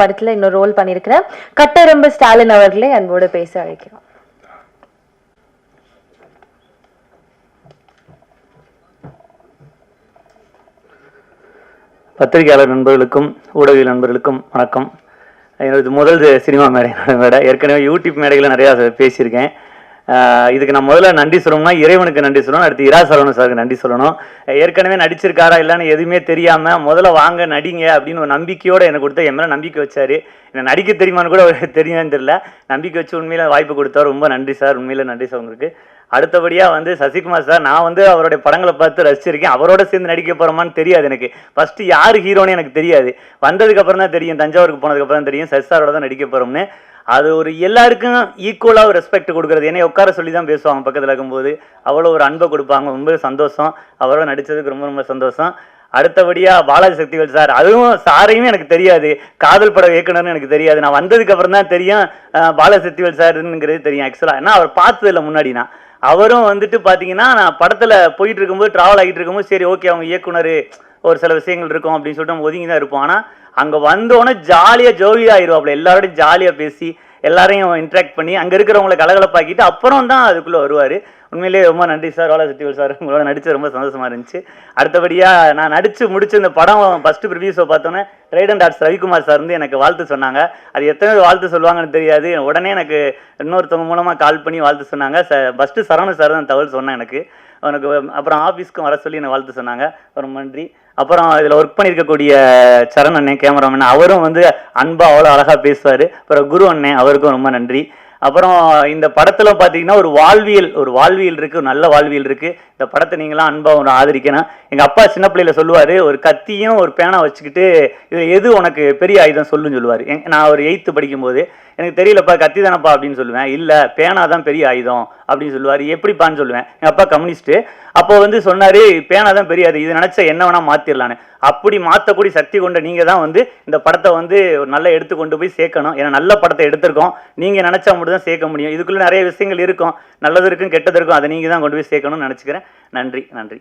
படத்துல இன்னொரு ரோல் பண்ணியிருக்கிற கட்டெரும்பு ஸ்டாலின் அவர்களே அன்போடு பேச அழைக்கிறோம். பத்திரிகையாளர் நண்பர்களுக்கும் ஊடக நண்பர்களுக்கும் வணக்கம். என்னோட முதல் சினிமா மேடை மேடை. ஏற்கனவே யூடியூப் மேடைகளில் நிறையா பேசியிருக்கேன். இதுக்கு நான் முதல்ல நன்றி சொல்லணும்னா இறைவனுக்கு நன்றி சொல்லணும். அடுத்து இரா சரவணன் சாருக்கு நன்றி சொல்லணும். ஏற்கனவே நடிச்சிருக்காரா இல்லைன்னு எதுவுமே தெரியாமல் முதல்ல வாங்க நடிங்க அப்படின்னு ஒரு நம்பிக்கையோடு எனக்கு கொடுத்த என் மேலே நம்பிக்கை வச்சார். என்னை நடிக்க தெரியுமான்னு கூட அவருக்கு தெரியல. நம்பிக்கை வச்சு உண்மையில் வாய்ப்பு கொடுத்தாரு ரொம்ப நன்றி சார். உண்மையில் நன்றி சார் உங்களுக்கு. அடுத்தபடியாக வந்து சசிகுமார் சார் நான் வந்து அவருடைய படங்களை பார்த்து ரசிச்சிருக்கேன். அவரோட சேர்ந்து நடிக்க போகிறோமான்னு தெரியாது எனக்கு. ஃபஸ்ட்டு யார் ஹீரோன்னு எனக்கு தெரியாது. வந்ததுக்கப்புறம் தான் தெரியும். தஞ்சாவூருக்கு போனதுக்கப்புறம் தான் தெரியும். சசி சாரோட தான் நடிக்க போகிறோம்னு அது ஒரு எல்லாருக்கும் ஈக்குவலாக ஒரு ரெஸ்பெக்ட் கொடுக்குறது. ஏன்னா உட்கார சொல்லி தான் பேசுவாங்க. பக்கத்தில் இருக்கும்போது அவ்வளோ ஒரு அன்பை கொடுப்பாங்க. ரொம்ப சந்தோஷம். அவரோட நடித்ததுக்கு ரொம்ப ரொம்ப சந்தோஷம். அடுத்தபடியாக பாலாஜி சக்திவேல் சார் அதுவும் சாரையும் எனக்கு தெரியாது. காதல் பட இயக்குனர்னு எனக்கு தெரியாது. நான் வந்ததுக்கு அப்புறம் தான் தெரியும் பாலாஜி சக்திவேல் சாருங்கிறது தெரியும் ஆக்சுவலாக ஏன்னா அவர் பார்த்ததில்ல முன்னாடி நான் அவரும் வந்துட்டு பார்த்தீங்கன்னா நான் படத்தில் போயிட்டு இருக்கும்போது ட்ராவல் ஆகிட்டு இருக்கும்போது சரி ஓகே அவங்க இயக்குனர் ஒரு சில விஷயங்கள் இருக்கும் அப்படின்னு சொல்லிட்டு நம்ம ஒதுங்கி தான் இருப்போம். ஆனால் அங்கே வந்தோன்னே ஜாலியாக ஜோவியாக ஆயிடுவாப்புல எல்லாரோடையும் ஜாலியாக பேசி எல்லாரையும் இன்ட்ராக்ட் பண்ணி அங்கே இருக்கிறவங்களை கலகலப்பாக்கிட்டு அப்புறம் தான் அதுக்குள்ளே வருவார். உண்மையிலேயே ரொம்ப நன்றி சார் ஓலா சத்தியல் சார். உங்களோட நடிச்சு ரொம்ப சந்தோஷமா இருந்துச்சு. அடுத்தபடியாக நான் நடிச்சு முடிச்ச இந்த படம் ஃபர்ஸ்ட் ப்ரிவியூஸை பார்த்தோன்னே ட்ரைடன் டாட்ஸ் ரவிக்குமார் சார் வந்து எனக்கு வாழ்த்து சொன்னாங்க. அது எத்தனை பேர் வாழ்த்து சொல்லுவாங்கன்னு தெரியாது. உடனே எனக்கு இன்னொருத்தவங்க மூலமாக கால் பண்ணி வாழ்த்து சொன்னாங்க. ச ஃபஸ்ட்டு சரவண சார் தான் தகவல் சொன்னேன் எனக்கு. உனக்கு அப்புறம் ஆஃபீஸ்க்கும் வர சொல்லி என்னை வாழ்த்து சொன்னாங்க. ரொம்ப நன்றி. அப்புறம் இதில் ஒர்க் பண்ணியிருக்கக்கூடிய சரண் அண்ணன் கேமராமேன் அவரும் வந்து அன்பாக அவ்வளோ அழகாக பேசுவார். அப்புறம் குரு அண்ணன் அவருக்கும் ரொம்ப நன்றி. அப்புறம் இந்த படத்தில் பார்த்தீங்கன்னா ஒரு வாழ்வியல் ஒரு வாழ்வியல் இருக்குது ஒரு நல்ல வாழ்வியல் இருக்குது இந்த படத்தை நீங்களாம் அன்பாக ஒன்று ஆதரிக்கணும். எங்கள் அப்பா சின்ன பிள்ளையில சொல்லுவார் ஒரு கத்தியும் ஒரு பேனா வச்சுக்கிட்டு இது எது உனக்கு பெரிய ஆயுதம் சொல்லுன்னு சொல்லுவார். எங்க- நான் ஒரு எயித்து படிக்கும்போது எனக்கு தெரியலப்பா கத்தி தானப்பா அப்படின்னு சொல்லுவேன். இல்லை பேனா தான் பெரிய ஆயுதம் அப்படின்னு சொல்லுவார். எப்படிப்பான்னு சொல்லுவேன். எங்கள் அப்பா கம்யூனிஸ்ட்டு. அப்போ வந்து சொன்னார் பேனா தான் பெரிய ஆயுதம். இது நினச்சா என்ன வேணால் மாற்றிடலான்னு அப்படி மாற்றக்கூடிய சக்தி கொண்ட நீங்க தான் வந்து இந்த படத்தை வந்து ஒரு நல்ல எடுத்து கொண்டு போய் சேர்க்கணும். ஏன்னா நல்ல படத்தை எடுத்திருக்கோம். நீங்கள் நினச்சா மட்டும் தான் சேர்க்க முடியும். இதுக்குள்ளே நிறைய விஷயங்கள் இருக்கும். நல்லது இருக்கும் கெட்டது இருக்கும். அதை நீங்க தான் கொண்டு போய் சேர்க்கணும்னு நினச்சிக்கிறேன். நன்றி நன்றி.